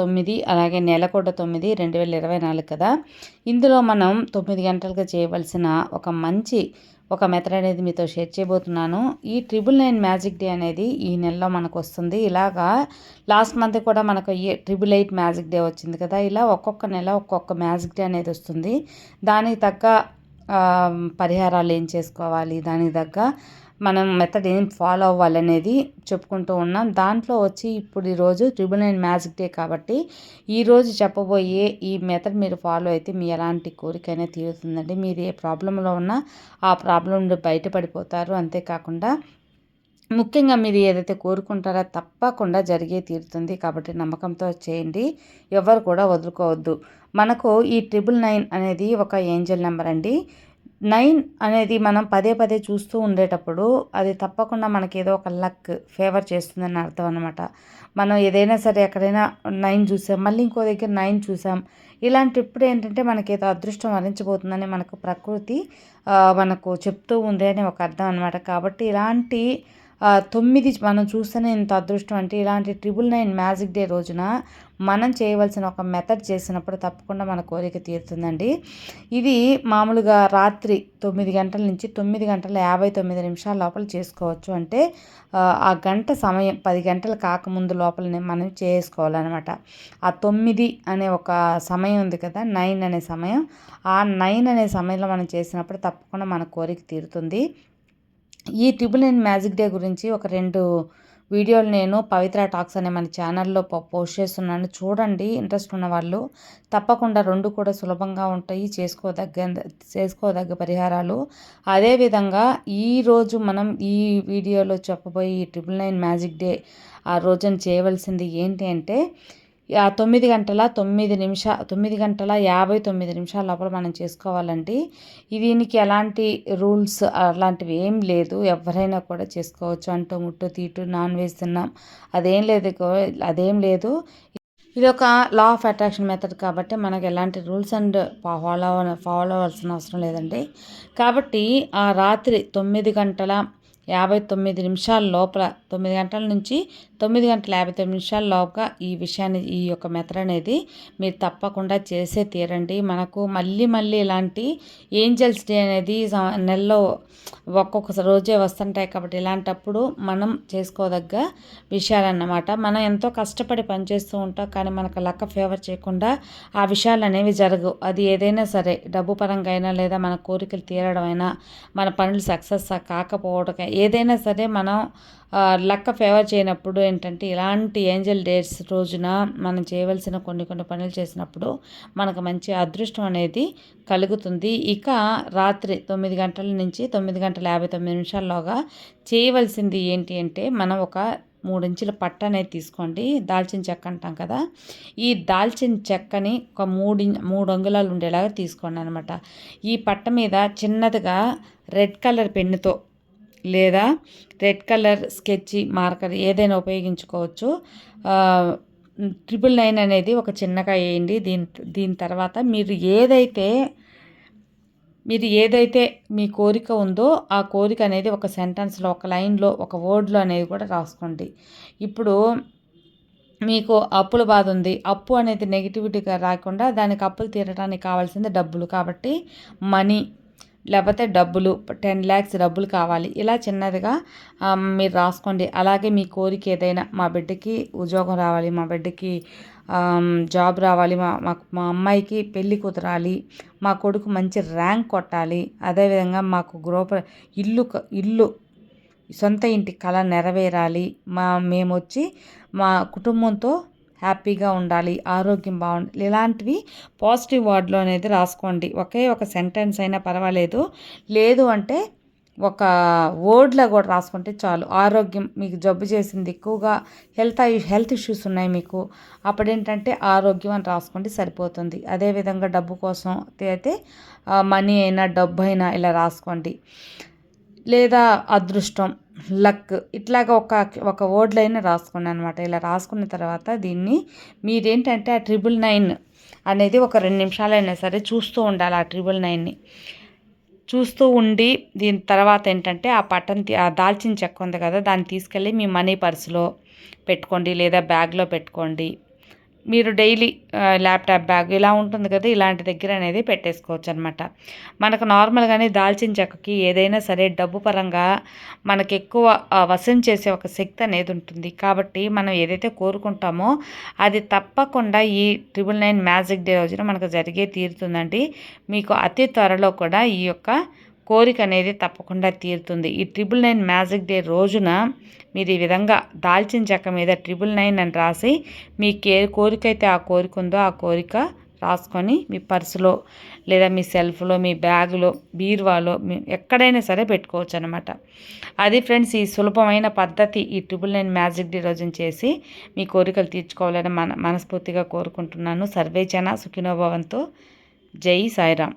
తొమ్మిది అలాగే నెల కూడా తొమ్మిది రెండు వేల ఇరవై నాలుగు కదా. ఇందులో మనం తొమ్మిది గంటలుగా చేయవలసిన ఒక మంచి ఒక మెథడ్ అనేది మీతో షేర్ చేయబోతున్నాను. ఈ ట్రిపుల్ నైన్ మ్యాజిక్ డే అనేది ఈ నెలలో మనకు వస్తుంది. ఇలాగా లాస్ట్ మంత్ కూడా మనకు ఈ ట్రిపుల్ ఎయిట్ మ్యాజిక్ డే వచ్చింది కదా. ఇలా ఒక్కొక్క నెల ఒక్కొక్క మ్యాజిక్ డే అనేది వస్తుంది. దానికి తగ్గ పరిహారాలు ఏం చేసుకోవాలి? దానికి తగ్గ మనం మెథడ్ ఏం ఫాలో అవ్వాలనేది చెప్పుకుంటూ ఉన్నాం. దాంట్లో వచ్చి ఇప్పుడు ఈరోజు ట్రిబుల్ నైన్ మ్యాజిక్ డే కాబట్టి ఈరోజు చెప్పబోయే ఈ మెథడ్ మీరు ఫాలో అయితే మీ ఎలాంటి కోరికైనా తీరుతుందండి. మీరు ఏ ప్రాబ్లంలో ఉన్నా ఆ ప్రాబ్లం నుండి బయటపడిపోతారు. అంతేకాకుండా ముఖ్యంగా మీరు ఏదైతే కోరుకుంటారో తప్పకుండా జరిగే తీరుతుంది కాబట్టి నమ్మకంతో చేయండి. ఎవరు కూడా వదులుకోవద్దు. మనకు ఈ ట్రిపుల్ నైన్ అనేది ఒక ఏంజల్ నెంబర్ అండి. నైన్ అనేది మనం పదే పదే చూస్తూ ఉండేటప్పుడు అది తప్పకుండా మనకి ఏదో ఒక లక్ ఫేవర్ చేస్తుందని అర్థం అనమాట మనం ఏదైనా సరే ఎక్కడైనా నైన్ చూసాం మళ్ళీ ఇంకో దగ్గర నైన్ చూసాం ఇలాంటిప్పుడు ఏంటంటే మనకి ఏదో అదృష్టం వరించబోతుందని మనకు ప్రకృతి మనకు చెప్తూ ఉంది అని ఒక అర్థం అనమాట కాబట్టి ఇలాంటి తొమ్మిది మనం చూస్తేనే ఇంత అదృష్టం అంటే ఇలాంటి ట్రిపుల్ నైన్ మ్యాజిక్ డే రోజున మనం చేయవలసిన ఒక మెథడ్ చేసినప్పుడు తప్పకుండా మన కోరిక తీరుతుందండి. ఇది మామూలుగా రాత్రి తొమ్మిది గంటల నుంచి తొమ్మిది గంటల యాభై తొమ్మిది నిమిషాల లోపల చేసుకోవచ్చు అంటే ఆ గంట సమయం పది గంటలు కాకముందు లోపలనే మనం చేసుకోవాలన్నమాట. ఆ తొమ్మిది అనే ఒక సమయం ఉంది కదా నైన్ అనే సమయం. ఆ నైన్ అనే సమయంలో మనం చేసినప్పుడు తప్పకుండా మన కోరిక తీరుతుంది. ఈ ట్రిపుల్ నైన్ మ్యాజిక్ డే గురించి ఒక రెండు వీడియోలు నేను పవిత్ర టాక్స్ అనే మన ఛానల్లో పోస్ట్ చేస్తున్నాను. చూడండి ఇంట్రెస్ట్ ఉన్న వాళ్ళు తప్పకుండా రెండు కూడా సులభంగా ఉంటాయి. చేసుకోదగ్గ చేసుకోదగ్గ పరిహారాలు. అదేవిధంగా ఈరోజు మనం ఈ వీడియోలో చెప్పబోయే ఈ ట్రిపుల్ నైన్ మ్యాజిక్ డే ఆ రోజున చేయవలసింది ఏంటి అంటే తొమ్మిది గంటల తొమ్మిది నిమిష తొమ్మిది గంటల యాభై తొమ్మిది నిమిషాల లోపల మనం చేసుకోవాలండి. దీనికి ఎలాంటి రూల్స్ అలాంటివి ఏం లేదు. ఎవరైనా కూడా చేసుకోవచ్చు. అంటూ ముట్టు తీటు నాన్ వెజ్ తిన్నాం. అదేం లేదు అదేం లేదు. ఇది ఒక లా ఆఫ్ అట్రాక్షన్ మెథడ్ కాబట్టి మనకు ఎలాంటి రూల్స్ అండ్ ఫాలో ఫాలో అవ్వాల్సిన అవసరం లేదండి. కాబట్టి ఆ రాత్రి తొమ్మిది గంటల యాభై తొమ్మిది నిమిషాల లోపల తొమ్మిది గంటల నుంచి తొమ్మిది గంటల యాభై తొమ్మిది నిమిషాల లోపల ఈ విషయాన్ని ఈ యొక్క మెథడ్ అనేది మీరు తప్పకుండా చేసే తీరండి. మనకు మళ్ళీ మళ్ళీ ఇలాంటి ఏంజల్స్ డే అనేది నెలలో ఒక్కొక్క రోజే వస్తుంటాయి కాబట్టి ఇలాంటప్పుడు మనం చేసుకోదగ్గ విషయాలన్నమాట. మనం ఎంతో కష్టపడి పనిచేస్తూ ఉంటాం కానీ మనకు లక్క ఫేవర్ చేయకుండా ఆ విషయాలు అనేవి జరగవు. అది ఏదైనా సరే డబ్బు పరంగా అయినా లేదా మన కోరికలు తీరడం అయినా మన పనులు సక్సెస్ కాకపోవడం ఏదైనా సరే మనం లక్క ఫేవర్ చేయనప్పుడు ఏంటంటే ఇలాంటి ఏంజల్ డేట్స్ రోజున మనం చేయవలసిన కొన్ని కొన్ని పనులు చేసినప్పుడు మనకు మంచి అదృష్టం అనేది కలుగుతుంది. ఇక రాత్రి తొమ్మిది గంటల నుంచి తొమ్మిది గంటల యాభై తొమ్మిది నిమిషాల్లోగా చేయవలసింది ఏంటి అంటే మనం ఒక మూడించుల పట్ట అనేది తీసుకోండి. దాల్చిన చెక్క అంటాం కదా ఈ దాల్చిన చెక్కని ఒక మూడు మూడు అంగుళాలు ఉండేలాగా తీసుకోండి అనమాట ఈ పట్ట మీద చిన్నదిగా రెడ్ కలర్ పెన్నుతో లేదా రెడ్ కలర్ స్కెచ్ మార్కర్ ఏదైనా ఉపయోగించుకోవచ్చు. ట్రిపుల్ నైన్ అనేది ఒక చిన్నగా వేయండి దీని దీని తర్వాత మీరు ఏదైతే మీరు ఏదైతే మీ కోరిక ఉందో ఆ కోరిక అనేది ఒక సెంటెన్స్లో ఒక లైన్లో ఒక వర్డ్లో అనేది కూడా రాసుకోండి. ఇప్పుడు మీకు అప్పుల బాధ ఉంది. అప్పు అనేది నెగిటివిటీగా రాకుండా దానికి అప్పులు తీరడానికి కావాల్సింది డబ్బులు. కాబట్టి మనీ లేకపోతే డబ్బులు టెన్ ల్యాక్స్ డబ్బులు కావాలి. ఇలా చిన్నదిగా మీరు రాసుకోండి. అలాగే మీ కోరిక ఏదైనా మా బిడ్డకి ఉద్యోగం రావాలి మా బిడ్డకి జాబ్ రావాలి మా మా అమ్మాయికి పెళ్ళి కుదరాలి మా కొడుకు మంచి ర్యాంక్ కొట్టాలి అదేవిధంగా మాకు గృహ ఇల్లు ఇల్లు సొంత ఇంటి కళ నెరవేరాలి. మా మేము వచ్చి మా కుటుంబంతో హ్యాపీగా ఉండాలి ఆరోగ్యం బాగుండాలి. ఇలాంటివి పాజిటివ్ వర్డ్లో అనేది రాసుకోండి. ఒకే ఒక సెంటెన్స్ అయినా పర్వాలేదు. లేదు అంటే ఒక వర్డ్లో కూడా రాసుకుంటే చాలు. ఆరోగ్యం మీకు జబ్బు చేసింది ఎక్కువగా హెల్త్ హెల్త్ ఇష్యూస్ ఉన్నాయి మీకు. అప్పుడు ఏంటంటే ఆరోగ్యం అని రాసుకోండి సరిపోతుంది. అదేవిధంగా డబ్బు కోసం అయితే మనీ అయినా డబ్బు అయినా ఇలా రాసుకోండి. లేదా అదృష్టం. లక్. ఇట్లాగా ఒక ఒక వర్డ్లైనా రాసుకున్నాను అనమాట ఇలా రాసుకున్న తర్వాత దీన్ని మీరేంటంటే ఆ ట్రిపుల్ నైన్ అనేది ఒక రెండు నిమిషాలైనా సరే చూస్తూ ఉండాలి ఆ ట్రిపుల్ నైన్ని. చూస్తూ ఉండి దీని తర్వాత ఏంటంటే ఆ పట్టన్ ఆ దాల్చిన చెక్క ఉంది కదా దాన్ని తీసుకెళ్ళి మీ మనీ పర్సులో పెట్టుకోండి లేదా బ్యాగ్లో పెట్టుకోండి. మీరు డైలీ ల్యాప్టాప్ బ్యాగ్ ఇలా ఉంటుంది కదా ఇలాంటి దగ్గర అనేది పెట్టేసుకోవచ్చు అనమాట మనకు నార్మల్గానే దాల్చిన చెక్కకి ఏదైనా సరే డబ్బు పరంగా మనకు ఎక్కువ వసం చేసే ఒక శక్తి అనేది ఉంటుంది. కాబట్టి మనం ఏదైతే కోరుకుంటామో అది తప్పకుండా ఈ ట్రిపుల్ నైన్ మ్యాజిక్ డే రోజున మనకు జరిగే తీరుతుందండి. మీకు అతి త్వరలో కూడా ఈ యొక్క కోరిక అనేది తప్పకుండా తీరుతుంది. ఈ ట్రిపుల్ నైన్ మ్యాజిక్ డే రోజున మీరు ఈ విధంగా దాల్చిన చెక్క మీద ట్రిపుల్ నైన్ అని రాసి మీకు ఏ కోరిక అయితే ఆ కోరిక ఉందో ఆ కోరిక రాసుకొని మీ పర్సులో లేదా మీ సెల్ఫ్లో మీ బ్యాగులో బీరువాలో మీ ఎక్కడైనా సరే పెట్టుకోవచ్చు అనమాట అది ఫ్రెండ్స్ ఈ సులభమైన పద్ధతి ఈ ట్రిపుల్ నైన్ మ్యాజిక్ డే రోజున చేసి మీ కోరికలు తీర్చుకోవాలని మన మనస్ఫూర్తిగా కోరుకుంటున్నాను. సర్వేచన సుఖినోభవంతో జై సాయిరామ్.